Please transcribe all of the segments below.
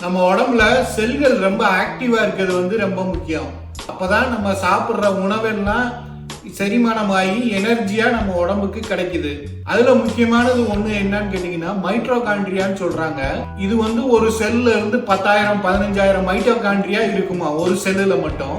நம்ம உடம்புல செல்கள் ரொம்ப ஆக்டிவாக இருக்கிறது வந்து ரொம்ப முக்கியம். அப்போதான் நம்ம சாப்பிட்ற உணவெல்லாம் செரிமானமாகி எனர்ஜியாக நம்ம உடம்புக்கு கிடைக்குது. அதில் முக்கியமானது ஒன்று என்னன்னு கேட்டிங்கன்னா மைட்ரோகாண்ட்ரியான்னு சொல்கிறாங்க இது வந்து ஒரு செல்லில் இருந்து பத்தாயிரம் பதினஞ்சாயிரம் மைட்ரோகாண்ட்ரியா இருக்குமா? ஒரு செல்லில் மட்டும்.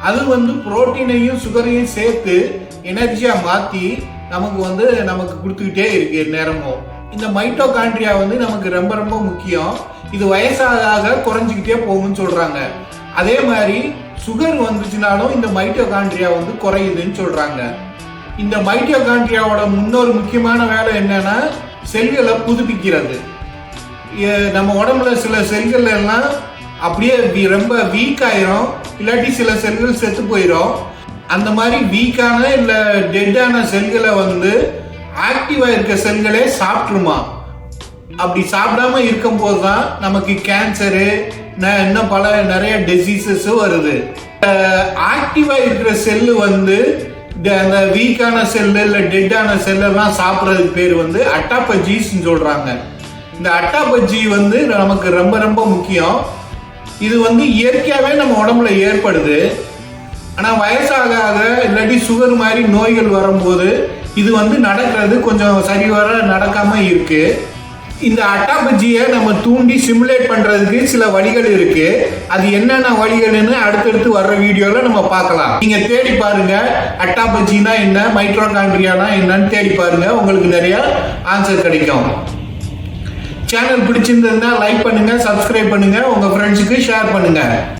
அது வந்து புரோட்டீனையும் சுகரையும் சேர்த்து எனர்ஜியாக மாற்றி நமக்கு வந்து நமக்கு கொடுத்துக்கிட்டே இருக்கு நேரமும். இந்த மைட்டோகாண்ட்ரியா வந்து நமக்கு ரொம்ப ரொம்ப முக்கியம். இது வயசாக குறைஞ்சிக்கிட்டே போகும்னு சொல்றாங்க. அதே மாதிரி சுகர் வந்துச்சுனாலும் இந்த மைட்டோகாண்ட்ரியா வந்து குறையுதுன்னு சொல்றாங்க. இந்த மைட்டோகாண்ட்ரியாவோட முன்னொரு முக்கியமான வேலை என்னன்னா செல்களை புதுப்பிக்கிறது. நம்ம உடம்புல சில செல்கள் எல்லாம் அப்படியே ரொம்ப வீக் ஆயிரும். இல்லாட்டி சில செல்கள் செத்து போயிடும் அந்த மாதிரி வீக்கான இல்லை டெட்டான செல்களை வந்து ஆக்டிவா இருக்க செல்களே சாப்பிட்டுருமா அப்படி சாப்பிடாம இருக்கும்போது தான் நமக்கு கேன்சரு இன்னும் பல நிறைய டிசீசஸும் வருது. ஆக்டிவா இருக்கிற செல்லு வந்து இந்த- அந்த வீக்கான செல்லு இல்லை டெட்டான செல்லெல்லாம் சாப்பிட்றதுக்கு பேர் வந்து அட்டாபஜிஸ்ன்னு சொல்கிறாங்க இந்த அட்டாபஜ்ஜி வந்து நமக்கு ரொம்ப ரொம்ப முக்கியம். இது வந்து இயற்கையாகவே நம்ம உடம்புல ஏற்படுது. ஆனால் வயசாக ஆக இல்லாட்டி சுகர் மாதிரி நோய்கள் வரும்போது இது வந்து நடக்கிறது கொஞ்சம் சரிவர நடக்காம இருக்கு. இந்த அட்டாபஜியை நம்ம தூண்டி சிமுலேட் பண்றதுக்கு சில வழிகள் இருக்கு. அது என்னென்ன வழிகள்னு அடுத்தடுத்து வர்ற வீடியோல நம்ம பார்க்கலாம். நீங்க தேடி பாருங்க அட்டாபஜ்ஜினா என்ன மைட்ரோகாண்ட்ரியானா என்னன்னு தேடி பாருங்க உங்களுக்கு நிறைய ஆன்சர் கிடைக்கும். சேனல் பிடிச்சிருந்ததுன்னா லைக் பண்ணுங்க சப்ஸ்கிரைப் பண்ணுங்க உங்க ஃப்ரெண்ட்ஸுக்கு ஷேர் பண்ணுங்க.